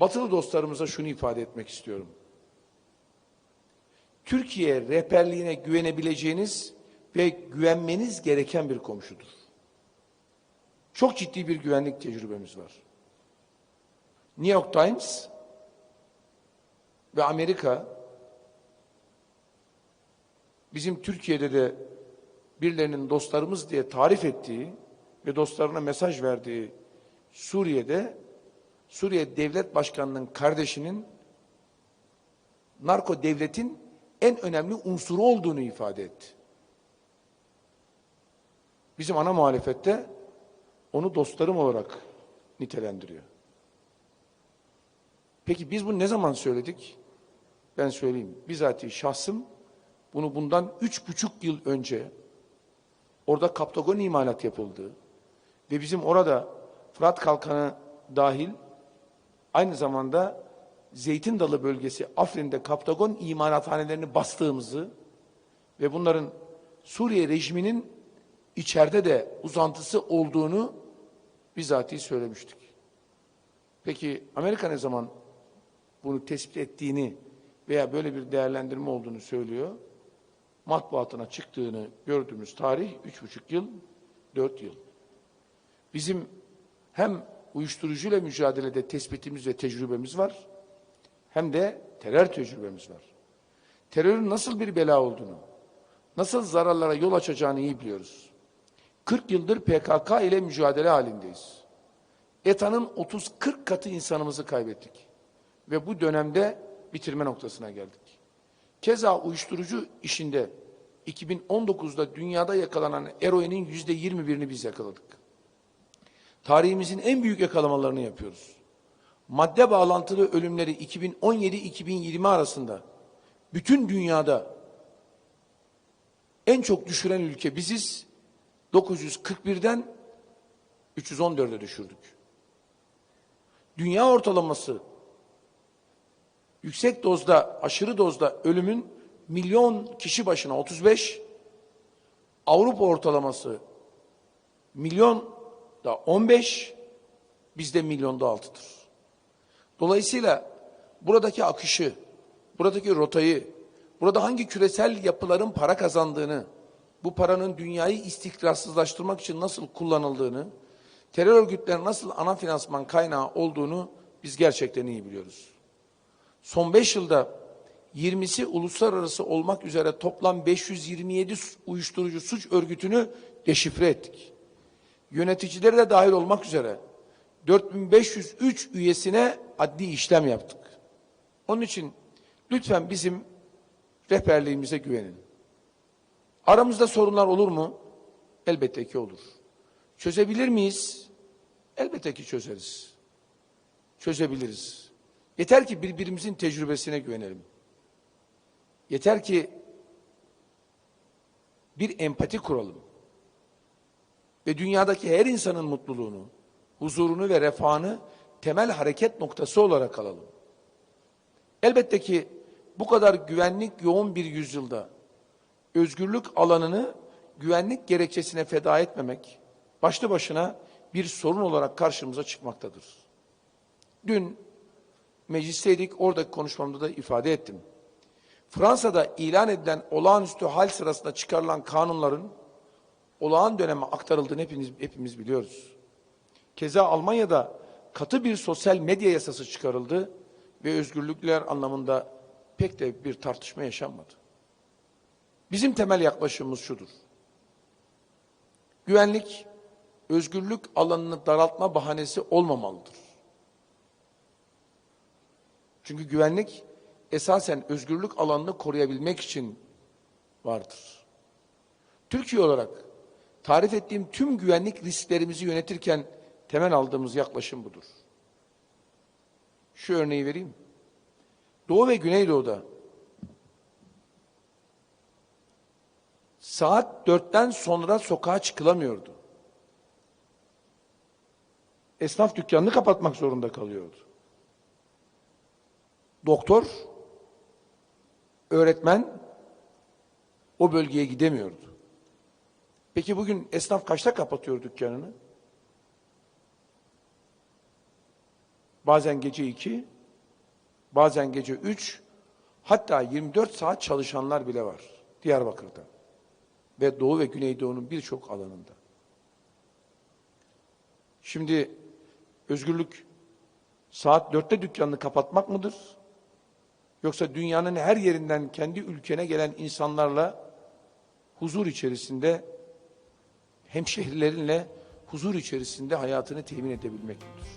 Batılı dostlarımıza şunu ifade etmek istiyorum. Türkiye rehberliğine güvenebileceğiniz ve güvenmeniz gereken bir komşudur. Çok ciddi bir güvenlik tecrübemiz var. New York Times ve Amerika bizim Türkiye'de de birilerinin dostlarımız diye tarif ettiği ve dostlarına mesaj verdiği Suriye'de Suriye Devlet Başkanı'nın kardeşinin narko devletin en önemli unsuru olduğunu ifade etti. Bizim ana muhalefette onu dostlarım olarak nitelendiriyor. Peki biz bunu ne zaman söyledik? Ben söyleyeyim. Bizatihi şahsım bunu bundan üç buçuk yıl önce orada kaptagon imalat yapıldı ve bizim orada Fırat Kalkanı dahil aynı zamanda Zeytin Dalı bölgesi Afrin'de kaptagon imalathanelerini bastığımızı ve bunların Suriye rejiminin içeride de uzantısı olduğunu bizatihi söylemiştik. Peki Amerika ne zaman bunu tespit ettiğini veya böyle bir değerlendirme olduğunu söylüyor? Matbuatına çıktığını gördüğümüz tarih üç buçuk yıl, dört yıl. Bizim hem uyuşturucuyla mücadelede tespitimiz ve tecrübemiz var, hem de terör tecrübemiz var. Terörün nasıl bir bela olduğunu, nasıl zararlara yol açacağını iyi biliyoruz. 40 yıldır PKK ile mücadele halindeyiz. ETA'nın 30-40 katı insanımızı kaybettik. Ve bu dönemde bitirme noktasına geldik. Keza uyuşturucu işinde 2019'da dünyada yakalanan eroinin yüzde 21'ini biz yakaladık. Tarihimizin en büyük yakalamalarını yapıyoruz. Madde bağlantılı ölümleri 2017-2020 arasında bütün dünyada en çok düşüren ülke biziz. 941'den 314'e düşürdük. Dünya ortalaması yüksek dozda, aşırı dozda ölümün milyon kişi başına 35, Avrupa ortalaması milyon da 15, bizde milyonda 6'dır. Dolayısıyla buradaki akışı, buradaki rotayı, burada hangi küresel yapıların para kazandığını, bu paranın dünyayı istikrarsızlaştırmak için nasıl kullanıldığını, terör örgütlerinin nasıl ana finansman kaynağı olduğunu biz gerçekten iyi biliyoruz. Son 5 yılda 20'si uluslararası olmak üzere toplam 527 uyuşturucu suç örgütünü deşifre ettik. Yöneticileri de dahil olmak üzere 4503 üyesine adli işlem yaptık. Onun için lütfen bizim rehberliğimize güvenin. Aramızda sorunlar olur mu? Elbette ki olur. Çözebilir miyiz? Elbette ki çözeriz. Çözebiliriz. Yeter ki birbirimizin tecrübesine güvenelim. Yeter ki bir empati kuralım. Ve dünyadaki her insanın mutluluğunu, huzurunu ve refahını temel hareket noktası olarak alalım. Elbette ki bu kadar güvenlik yoğun bir yüzyılda özgürlük alanını güvenlik gerekçesine feda etmemek başlı başına bir sorun olarak karşımıza çıkmaktadır. Dün meclisteydik, oradaki konuşmamda da ifade ettim. Fransa'da ilan edilen olağanüstü hal sırasında çıkarılan kanunların olağan döneme aktarıldığını hepimiz, hepimiz biliyoruz. Keza Almanya'da katı bir sosyal medya yasası çıkarıldı ve özgürlükler anlamında pek de bir tartışma yaşanmadı. Bizim temel yaklaşımımız şudur. Güvenlik, özgürlük alanını daraltma bahanesi olmamalıdır. Çünkü güvenlik esasen özgürlük alanını koruyabilmek için vardır. Türkiye olarak tarif ettiğim tüm güvenlik risklerimizi yönetirken temel aldığımız yaklaşım budur. Şu örneği vereyim. Doğu ve Güneydoğu'da saat dörtten sonra sokağa çıkılamıyordu. Esnaf dükkanını kapatmak zorunda kalıyordu. Doktor, öğretmen o bölgeye gidemiyordu. Peki bugün esnaf kaçta kapatıyor dükkanını? bazen gece 2, bazen gece 3, hatta 24 saat çalışanlar bile var Diyarbakır'da ve Doğu ve Güneydoğu'nun birçok alanında. Şimdi özgürlük saat dörtte dükkanını kapatmak mıdır? Yoksa dünyanın her yerinden kendi ülkene gelen insanlarla huzur içerisinde hemşehrilerinle huzur içerisinde hayatını temin edebilmek midir?